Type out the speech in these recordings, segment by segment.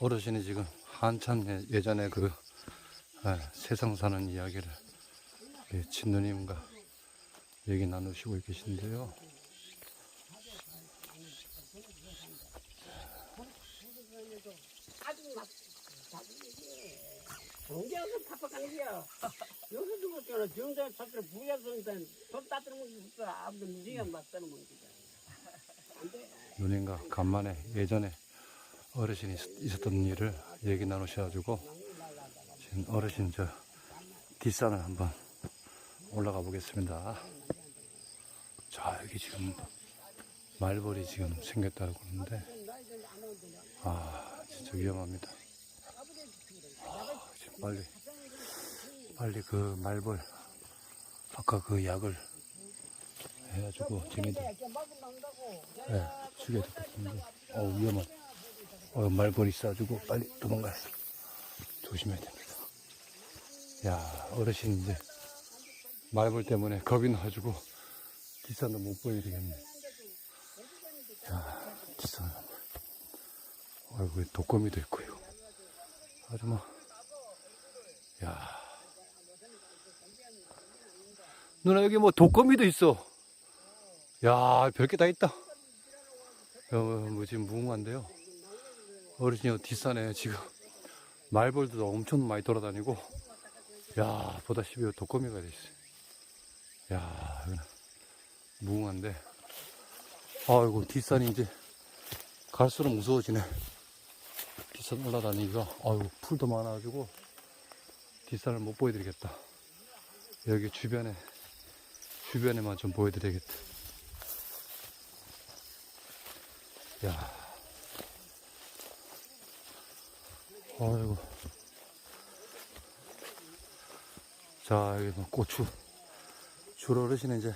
어르신이 지금 한참 예- 예전에 그 아, 세상 사는 이야기를 예, 친누님과 얘기 나누시고 계신데요. 누님과 간만에 예전에 어르신이 있- 있었던 일을 얘기 나누셔가지고 지금 어르신 저 뒷산을 한번 올라가 보겠습니다. 자 여기 지금 말벌이 지금 생겼다고 그러는데 아 진짜 위험합니다. 아, 지금 빨리 빨리 그 말벌 아까 그 약을 해가지고 쟤네들 예, 죽여야 될 것 같은데, 어 위험한, 어, 말벌이 있어가지고 빨리 돼. 조심해야 됩니다. 야, 어르신 이제 말벌 때문에 겁이 나가지고 뒷산도 못 보여드리겠네. 야, 뒷산. 아이고, 독거미도 있고요. 아주 뭐, 야. 누나 여기 뭐 독거미도 있어. 야, 별게 다 있다. 어, 뭐 지금 무궁화인데요. 어르신이 뒷산에 지금 말벌도 엄청 많이 돌아다니고, 야, 보다시피 독거미가 돼 있어요. 야, 무궁화인데, 아이고, 뒷산이 이제 갈수록 무서워지네. 뒷산 올라다니기가, 아이고, 풀도 많아가지고, 뒷산을 못 보여드리겠다. 여기 주변에, 주변에만 좀 보여드려야겠다. 야. 아이고. 자, 여기 뭐 고추. 주로 어르신은 이제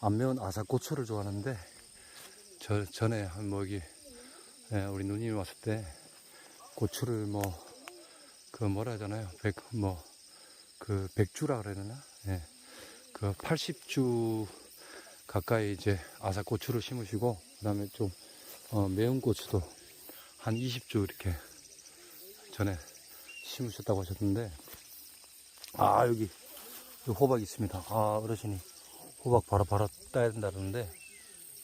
안 매운 아삭고추를 좋아하는데, 저, 전에 한뭐 여기, 예, 우리 누님이 왔을 때, 고추를 뭐, 그 뭐라 하잖아요. 백, 뭐, 그 백주라 그래야 되나? 예. 그 80주 가까이 이제 아삭고추를 심으시고, 그 다음에 좀 어, 매운 고추도 한 20주 이렇게 전에 심으셨다고 하셨는데, 아, 여기, 호박 있습니다. 아, 어르신이 호박 바로 바로 따야 된다 그러는데,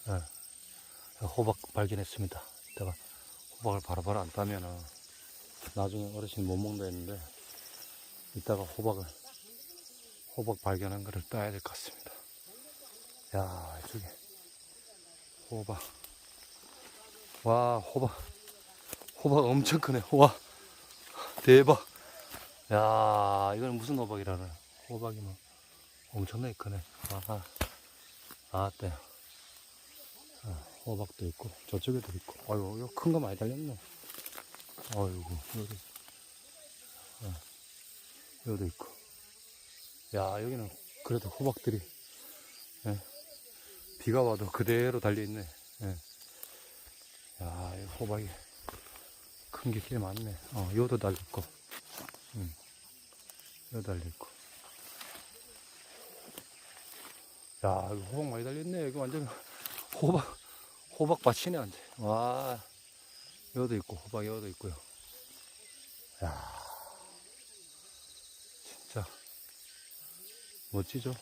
예, 호박 발견했습니다. 이따가 호박을 바로 바로 안 따면은 나중에 어르신 못 먹는다 했는데, 이따가 호박을, 호박 발견한 거를 따야 될 것 같습니다. 야, 이쪽에 호박. 와, 호박. 호박 엄청 크네. 와, 대박. 야, 이건 무슨 호박이라나. 호박이 뭐 엄청나게 크네. 아하. 아, 때. 아, 호박도 있고, 저쪽에도 있고. 아이고, 이거 큰 거 많이 달렸네. 아이고, 여기. 어, 여기도 있고. 야, 여기는 그래도 호박들이, 예, 비가 와도 그대로 달려있네. 예. 야, 이 호박이 큰 게 꽤 많네. 어, 요도 달렸고, 음, 요 달렸고. 야, 이거 호박 많이 달렸네. 이거 완전 호박, 호박 밭이네, 완전. 와, 요도 있고, 호박 요도 있고요. 야, 진짜 멋지죠?